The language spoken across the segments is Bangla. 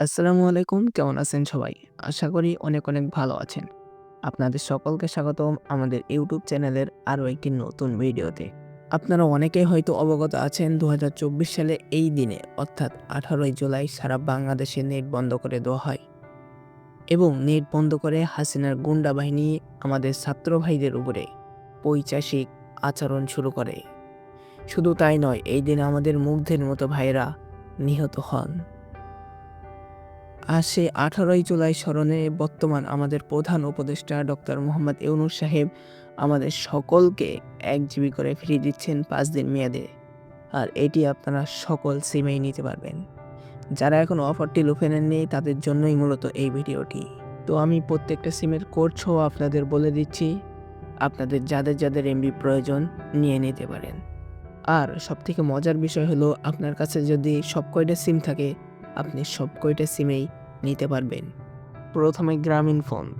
আসসালামু আলাইকুম, কেমন আছেন সবাই? আশা করি অনেক অনেক ভালো আছেন। আপনাদের সকলকে স্বাগতম আমাদের ইউটিউব চ্যানেলের আরও একটি নতুন ভিডিওতে। আপনারা অনেকেই হয়তো অবগত আছেন দু হাজার চব্বিশ সালে এই দিনে, অর্থাৎ আঠারোই জুলাই, সারা বাংলাদেশে নেট বন্ধ করে দেওয়া হয়। এবং নেট বন্ধ করে হাসিনার গুন্ডা বাহিনী আমাদের ছাত্র ভাইদের উপরে পৈচাসিক আচরণ শুরু করে। শুধু তাই নয়, এই দিনে আমাদের মুগ্ধের মতো ভাইরা নিহত হন। আর সেই আঠারোই জুলাই স্মরণে বর্তমান আমাদের প্রধান উপদেষ্টা ডক্টর মোহাম্মদ ইউনুস সাহেব আমাদের সকলকে এক জিবি করে ফ্রি দিচ্ছেন পাঁচ দিন মেয়াদে। আর এটি আপনারা সকল সিমেই নিতে পারবেন। যারা এখন অফারটি লুফে নেননি, তাদের জন্যই মূলত এই ভিডিওটি। তো আমি প্রত্যেকটা সিমের কোড সহ আপনাদের বলে দিচ্ছি, আপনাদের যাদের যাদের এমবি প্রয়োজন নিয়ে নিতে পারেন। আর সবথেকে মজার বিষয় হলো, আপনার কাছে যদি সব কয়টা সিম থাকে আপনি সব কয়টা সিমেই নিতে পারবেন। প্রথমে গ্রামীণ ফোন।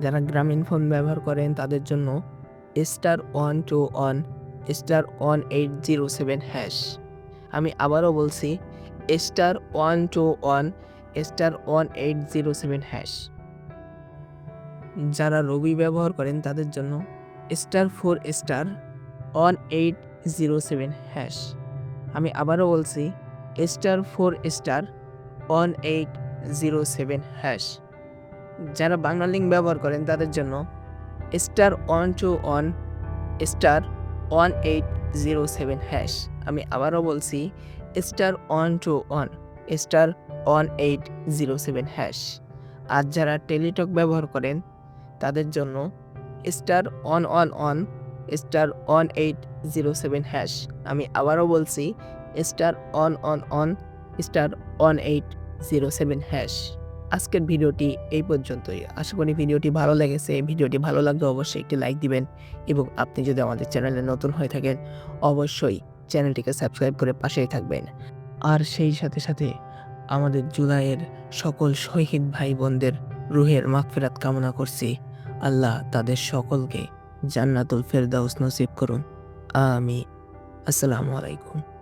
যারা গ্রামীণ ফোন ব্যবহার করেন তাদের জন্য star one two one star one eight zero seven hash. আমি আবারও বলছি star one two one star one eight zero seven hash. যারা রবি ব্যবহার করেন তাদের জন্য star four star one eight zero seven hash. আমি আবারও বলছি star four star one eight zero seven hash. যারা বাংলা লিঙ্ক ব্যবহার করেন তাদের জন্য star one two one star one eight zero seven hash. আমি আবারও বলছি, star one two one star one eight zero seven hash. আর যারা টেলিটক ব্যবহার করেন তাদের জন্য star one one one star one eight zero seven hash. আমি আবারও বলছি star one one one star one eight zero seven hash আজকের ভিডিওটি এই পর্যন্তই। আশা করি ভিডিওটি ভালো লেগেছে। ভিডিওটি ভালো লাগলে অবশ্যই একটি লাইক দিবেন এবং আপনি যদি আমাদের চ্যানেলে নতুন হয়ে থাকেন, অবশ্যই চ্যানেলটিকে সাবস্ক্রাইব করে পাশেই থাকবেন। আর সেই সাথে সাথে আমাদের জুলাইয়ের সকল শহীদ ভাই বোনদের রুহের মাগফিরাত কামনা করছি। আল্লাহ তাদের সকলকে জান্নাতুল ফেরদাউস নসিব করুন। আমি আসসালামু আলাইকুম।